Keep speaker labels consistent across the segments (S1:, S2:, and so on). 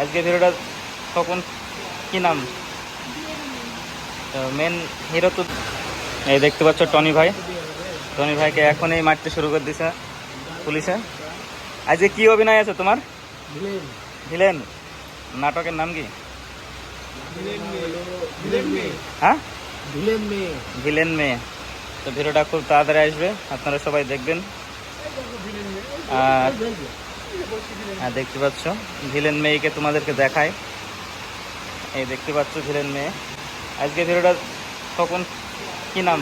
S1: আজকে ভিডিওটা তখন কি নাম? মেন হিরো তো এই দেখতে পাচ্ছ টনি ভাই। টনি ভাইকে এখনই মারতে শুরু করে দিছে পুলিশে। আজকে কি অভিনয় আছে তোমার? ভিলেন। নাটকের নাম কি? হ্যাঁ? ভিলেন মেয়ে তো ভিডিওটা খুব তাড়াতাড়ি আসবে, আপনারা সবাই দেখবেন। আর হ্যাঁ দেখতে পাচ্ছ। ভিলেন মেয়েকে তোমাদেরকে দেখায় এই দেখতে পাচ্ছ ভিলেন মেয়ে। আজকে ভিডিওটা তখন কি নাম?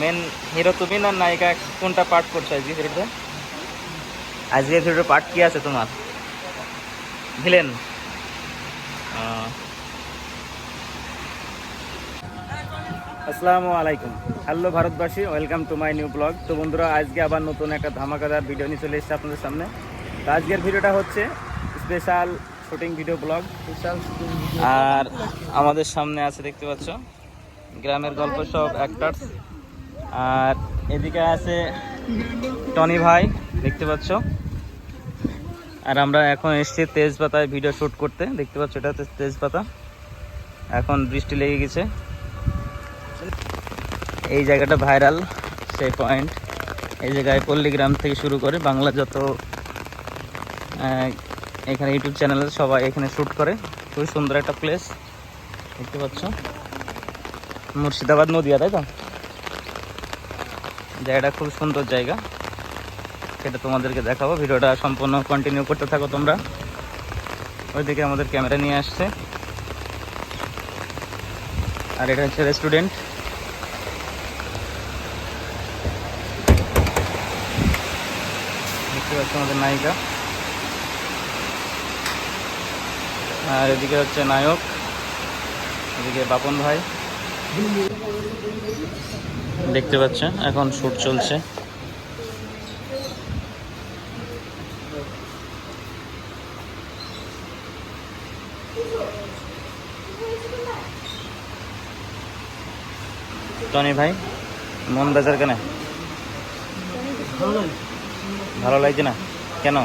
S1: মেন হিরো তুমি না নায়িকা? কোনটা পার্ট করছ আজকে ভিডিওতে? আজকে ভিডিওর পার্ট কি আছে তোমার? ভিলেন। আসসালামু আলাইকুম। হ্যালো ভারতবাসী welcome to my new vlog. তো বন্ধুরা আজকে আবার নতুন একটা ধামাকাদার ভিডিও নিয়ে চলে এসেছে আপনাদের সামনে। তো আজকের ভিডিওটা হচ্ছে special shooting video vlog special আর আমাদের সামনে আছে দেখতে পাচ্ছ গ্রামের গল্প সব অ্যাক্টার্স আর এদিকে আছে টনি ভাই দেখতে পাচ্ছ। আর আমরা এখন এসেছি তেজপাতায় ভিডিও শ্যুট করতে। দেখতে পাচ্ছ এটা হচ্ছে তেজপাতা। এখন বৃষ্টি লেগে গেছে। এই জায়গাটা ভাইরাল, সেই পয়েন্ট এই জায়গায় পল্লীগ্রাম থেকে শুরু করে বাংলা যত এখানে ইউটিউব চ্যানেলে সবাই এখানে শ্যুট করে। খুবই সুন্দর একটা প্লেস দেখতে পাচ্ছ। মুর্শিদাবাদ নদিয়া, তাই তো? জায়গাটা খুব সুন্দর জায়গা। সেটা তোমাদেরকে দেখাবো। ভিডিওটা সম্পূর্ণ কন্টিনিউ করতে থাকো তোমরা। ওইদিকে আমাদের ক্যামেরা নিয়ে আসছে। আর এটা হচ্ছে রেস্টুরেন্ট দেখতে পাচ্ছ আমাদের নায়িকা। আর এদিকে হচ্ছে নায়ক, এদিকে বাপন ভাই। দেখতে পাচ্ছেন এখন শ্যুট চলছে। টনি ভাই, মন বেজার কেন? ভালো লাগছে না? কেন?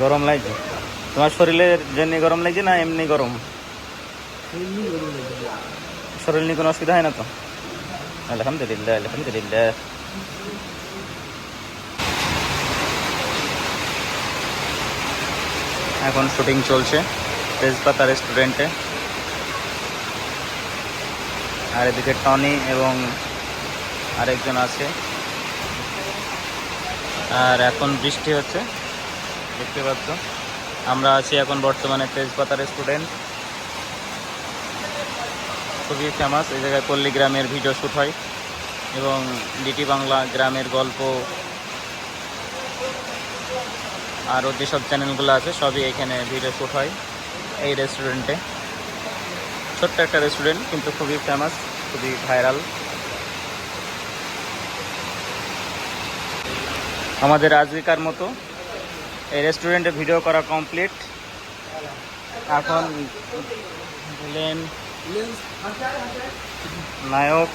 S1: গরম লাগছে। তোমার শরীরের জন্য গরম লাগছে না এমনি গরম? শরীর নিয়ে কোনো অসুবিধা হয় না তো? আলহামদুলিল্লাহ আলহামদুলিল্লাহ। এখন শুটিং চলছে তেজপাতা রেস্টুরেন্টে। আর এদিকে টনি এবং আরেকজন আছে। আর এখন বৃষ্টি হচ্ছে, দেখতে পাচ্ছ। আমরা আছি এখন বর্তমানে তেজপাতা রেস্টুরেন্ট খুবই ফেমাস এই জায়গায় পল্লী গ্রামের ভিডিও শ্যুট হয় এবং ডিটি বাংলা গ্রামের গল্প আরও যেসব চ্যানেলগুলো আছে, সবই এখানে ভিডিও শ্যুট হয় এই রেস্টুরেন্টে ছোট্ট একটা রেস্টুরেন্ট কিন্তু খুবই ফেমাস খুবই ভাইরাল আমাদের আজকেকার মতো। এই রেস্টুরেন্টে ভিডিও করা কমপ্লিট এখন ভিলেন নায়ক,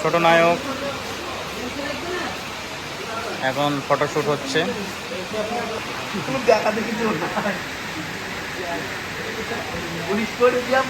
S1: ছোট নায়ক। এখন ফটোশ্যুট হচ্ছে।
S2: পুলিশ করে দিয়া